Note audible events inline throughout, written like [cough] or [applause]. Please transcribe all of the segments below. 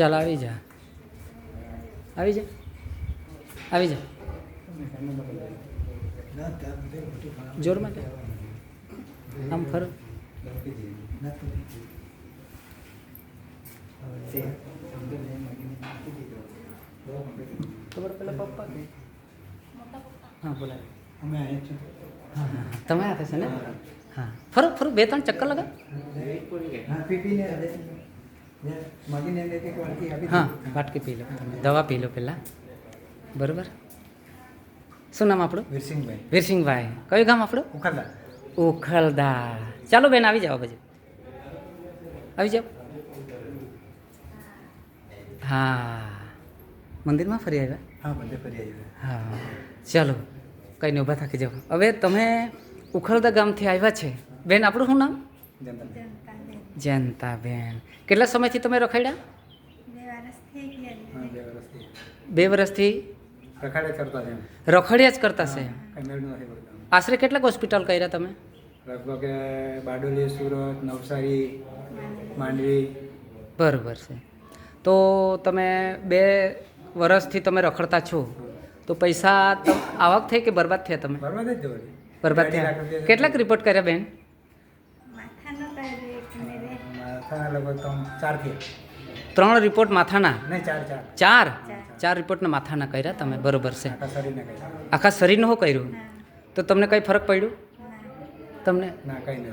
ચાલ આવી જા આવી જા આવી જા જોરમાં કે આમ ફરો ખબર પેલા પપ્પા કે હા બોલાય અમે અહીંયા છું હા હા હા. તમે હાથે છે ને હા ફરો ફરો બે ત્રણ ચક્કર લગા હા પીપીને હા વાટકી પી લો. તમે દવા પી લો પહેલાં. બરોબર? શું નામ આપણું? વીરસિંહભાઈ. વીરસિંહભાઈ. કયું ગામ આપણું? ઉખલદા. ઉખલદા. ચાલો બેન આવી જાઓ પછી. આવી જાઓ. હા. મંદિરમાં ફરી આવ્યા? હા મંદિર ફરી આવ્યા. હા. ચાલો કંઈ નહીં ઊભા થાકી જાઓ. હવે તમે ઉખલદા ગામથી આવ્યા છે. બેન આપણું શું નામ? જનતા જયંતાબેન કેટલા સમયથી તમે રખાડ્યા? બે વર્ષથી બે વર્ષથી રખાડે કરતા છે રખડ્યા જ કરતા છે. આશરે કેટલાક હોસ્પિટલ કર્યા તમે? લગભગ બારડોલી સુરત નવસારી માંડવી. બરોબર છે. તો તમે બે વર્ષથી તમે રખડતા છો. તો પૈસા આવક થઈ કે બરબાદ થયા તમે? બરબાદ થયા. કેટલાક રિપોર્ટ કર્યા બેન? લગભગ ત્રણ ચાર ત્રણ રિપોર્ટ માથાના? નહીં ચાર ચાર. ચાર? ચાર રિપોર્ટના માથાના કર્યા તમે? બરોબર છે. આખા શરીર શરીરનું શું કર્યું? તો તમને કંઈ ફરક પડ્યું? તમને? કઈ નથી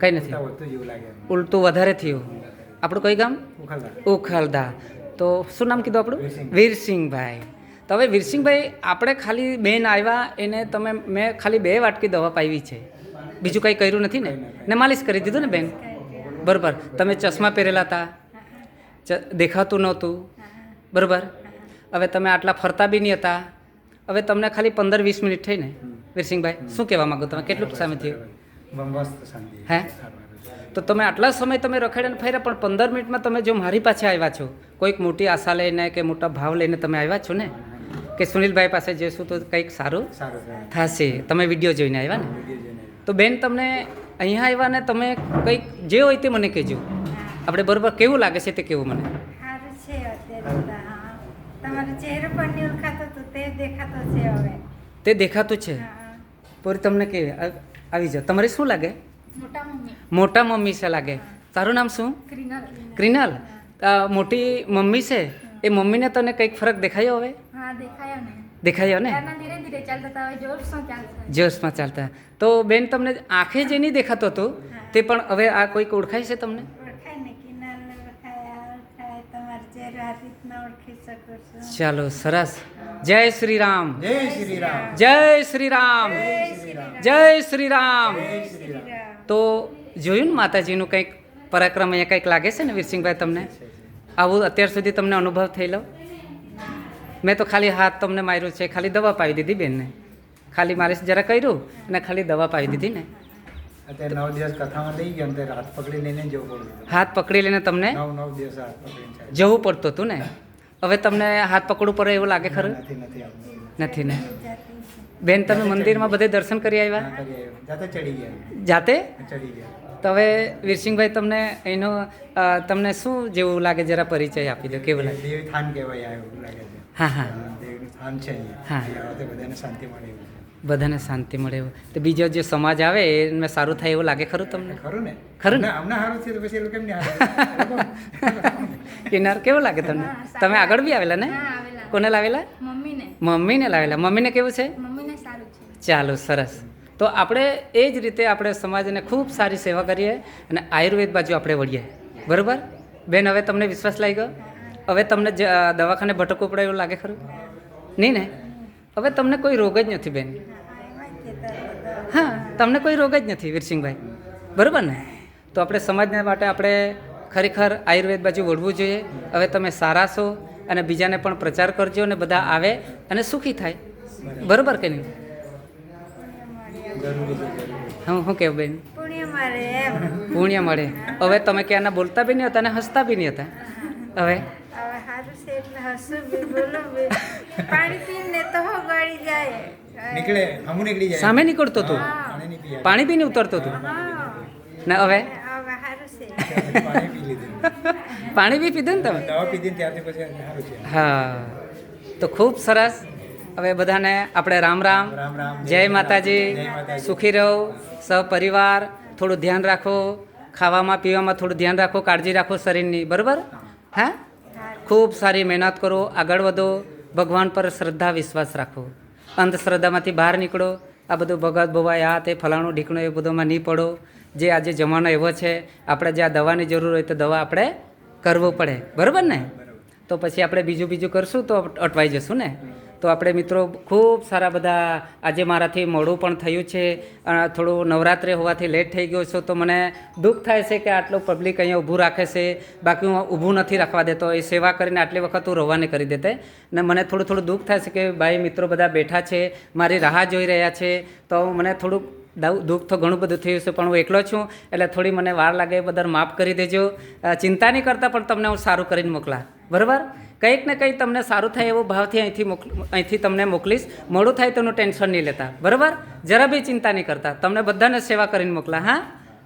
કંઈ નથી. વધતું ઉલટું વધારે થયું. આપણું કઈ ગામ? ઉખલદા. તો શું નામ કીધું આપણું? વીરસિંહ. વીરસિંહભાઈ. તો હવે વીરસિંહભાઈ આપણે ખાલી બેન આવ્યા એને તમે મેં ખાલી બે વાટકી દવા પાવી છે. બીજું કંઈ કર્યું નથી ને? ને માલિશ કરી દીધું ને બેન? બરોબર. તમે ચશ્મા પહેરેલા હતા ચ- દેખાતું નહોતું? બરાબર. હવે તમે આટલા ફરતા બી નહીં હતા. હવે તમને ખાલી પંદર વીસ મિનિટ થઈ ને વીરસિંહભાઈ શું કહેવા માંગો તમે? કેટલું સામે થયું? હે? તો તમે આટલા સમય તમે રખડ્યા ને ફર્યા પણ પંદર મિનિટમાં તમે જો મારી પાસે આવ્યા છો કોઈક મોટી આશા લઈને કે મોટા ભાવ લઈને તમે આવ્યા છો ને? કે સુનિલભાઈ પાસે જઈશું તો કંઈક સારું થશે. તમે વીડિયો જોઈને આવ્યા ને? તો બેન તમને અહીંયા આવ્યા ને તમે કંઈક જે હોય તે મને કહેજો. આપણે બરોબર કેવું લાગે છે તે કેવું મને? સારું છે અત્યારે તો, દેખાતો છે હવે. દેખાતું છે? હા. પોરી તમને કે આવી જાઓ. તમારે શું લાગે? મોટા મમ્મી. છે લાગે. તારું નામ શું? ક્રિનલ. ક્રિનલ? મોટી મમ્મી છે? એ મમ્મીને તને કંઈક ફરક દેખાયો હવે? હા દેખાયો ને. દેખાયો ને? જોશમાં ચાલતા. તો બેન તમને આંખે જે નહીં દેખાતો હતો તે પણ હવે આ કોઈક ઓળખાય છે તમને? ચાલો સરસ. જય શ્રી રામ જય શ્રી રામ જય શ્રી રામ જય શ્રી રામ તો જોયું ને માતાજીનું કંઈક પરાક્રમ અહીંયા કંઈક લાગે છે ને વીરસિંહભાઈ તમને? આવું અત્યાર સુધી તમને અનુભવ થયેલો? મેં તો ખાલી હાથ તમને માર્યો છે ખાલી દવા પાવી દીધી બેનને. ખાલી મારે જરા કર્યું અને ખાલી દવા પાવી દીધી ને. હાથ પકડી લઈને તમને. જવું પડતું હતું ને? હવે તમને હાથ પકડવું પડે એવું લાગે ખરું? નથી ને? બેન તમે મંદિરમાં બધે દર્શન કરી આવ્યા? જાતે તો હવે વીરસિંહભાઈ તમને એનો તમને શું જેવું લાગે જરા પરિચય આપી દો કેવું લાગે? દેવી થાન કહેવાય આવ્યું લાગે છે. હા હા. હા, છે બધાને શાંતિ મળે એવું બધાને શાંતિ મળે એવું. તો બીજો જે સમાજ આવે એને સારું થાય એવું લાગે ખરું તમને? ખરું ને. ખરું ને? ના, અમને સારું છે તો પછી એ લોકો કેમ નહીં [laughs] કિનાર કેવું લાગે તમને? તમે આગળ બી આવેલા ને? કોને લાવેલા? મમ્મીને. મમ્મીને લાવેલા. મમ્મીને કેવું છે? મમ્મીને સારું છે. ચાલો સરસ. તો આપણે એ જ રીતે આપણે સમાજને ખૂબ સારી સેવા કરીએ અને આયુર્વેદ બાજુ આપણે વળીએ. બરાબર? બેન હવે તમને વિશ્વાસ લાગી ગયો હવે તમને દવાખાને ભટકવું પડે એવું લાગે ખરું? નહીં ને? હવે તમને કોઈ રોગ જ નથી બેન. હા તમને કોઈ રોગ જ નથી વીરસિંહભાઈ. બરાબર ને? તો આપણે સમાજના માટે આપણે ખરેખર આયુર્વેદ બાજુ વળવું જોઈએ. હવે તમે સારા છો અને બીજાને પણ પ્રચાર કરજો અને બધા આવે અને સુખી થાય. બરાબર કે નહીં? હું શું કહેવું બેન? પુણ્ય મળે હવે તમે ક્યાંના બોલતા બી નહીં હતા અને હસતા બી નહીં હતા. હવે? સારું છે એટલે હસું બી બોલું. બી પાણી પીને તો હો ગળી જાય. નીકળે હમું નીકળી જાય. સામે નીકળતું તું? પાણી પીને ઉતરતો પાણી બી નહીં ઉતરતું હતું હા હવે પાણી પી લીધું. [laughs] પાણી બી પીધું ને તમે? ને હા. તો ખૂબ સરસ. હવે બધાને આપણે રામ રામ. રામ રામ જય માતાજી. જય માતાજી. સુખી રહો સહપરિવાર થોડું ધ્યાન રાખો. ખાવામાં પીવામાં થોડું ધ્યાન રાખો. કાળજી રાખો શરીરની. બરાબર? હા? ખૂબ સારી મહેનત કરો, આગળ વધો, ભગવાન પર શ્રદ્ધા, વિશ્વાસ રાખો. અંધશ્રદ્ધામાંથી બહાર નીકળો. આ બધું ભગત ભવાય આ તે ફલાણું ઢીકણું એ બધુંમાં નહીં પડો. જે આજે જમાનો એવો છે, આપણે જે આ દવાની જરૂર હોય તો દવા આપણે કરવું પડે. બરાબર ને? તો પછી આપણે બીજું બીજું કરશું તો અટવાઈ જશું ને? તો આપણે મિત્રો ખૂબ સારા બધા આજે મારાથી મોડું પણ થયું છે. થોડું નવરાત્રે હોવાથી લેટ થઈ ગયો છું, તો મને દુઃખ થાય છે કે આટલું પબ્લિક અહીંયા ઊભું રાખે છે. બાકી હું ઊભું નથી રાખવા દેતો, એ સેવા કરીને આટલી વખત હું રવાને કરી દેતે. ને મને થોડું થોડું દુઃખ થાય છે કે ભાઈ મિત્રો બધા બેઠા છે, મારી રાહ જોઈ રહ્યા છે. તો મને થોડુંક દુઃખ તો ઘણું બધું થયું છે, પણ હું એકલો છું, એટલે થોડી મને વાર લાગે, એ બદલ માફ કરી દેજો. ચિંતા નહીં કરતા, પણ તમને હું સારું કરીને મોકલા. બરાબર? કંઈક ને કંઈક તમને સારું થાય એવો ભાવથી અહીંથી મોક અહીંથી તમને મોકલીશ. મોડું થાય તેનું ટેન્શન નહીં લેતા. બરાબર? જરા બી ચિંતા નહીં કરતા. તમને બધાને સેવા કરીને મોકલા હા?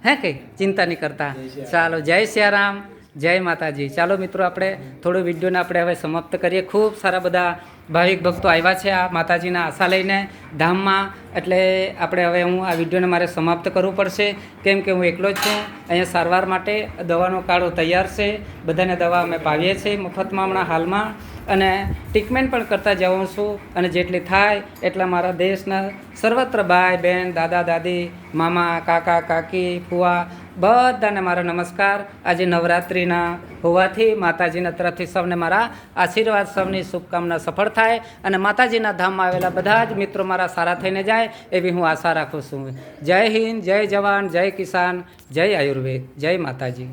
હે કંઈ? ચિંતા નહીં કરતા. ચાલો જય સિયારામ જય માતાજી. ચાલો મિત્રો, આપણે થોડું વિડીયોને આપણે હવે સમાપ્ત કરીએ. ખૂબ સારા બધા ભાવિક ભક્તો આવ્યા છે આ માતાજીના આશા લઈને ધામમાં. એટલે આપણે હવે હું આ વિડીયોને મારે સમાપ્ત કરવું પડશે. કેમ કે હું એકલો જ છું. અહીંયા સારવાર માટે દવાનો કાળો તૈયાર છે. બધાને દવા અમે પાવીએ છીએ મફતમાં હમણાં હાલમાં. અને ટ્રીટમેન્ટ પણ કરતા જાઉં છું. અને જેટલી થાય એટલા મારા દેશના સર્વત્ર ભાઈ બહેન, દાદા, દાદી, મામા, કાકા, કાકી, ફુવા બધાને મારો નમસ્કાર. આજે નવરાત્રિના હોવાથી માતાજીના તરફથી સૌને મારા આશીર્વાદ, સૌની શુભકામના સફળ થાય અને માતાજીના ધામમાં આવેલા બધા જ મિત્રો મારા સારા થઈને જાય એવી હું આશા રાખું છું. જય હિન્દ, જય જવાન, જય કિસાન, જય આયુર્વેદ. જય માતાજી.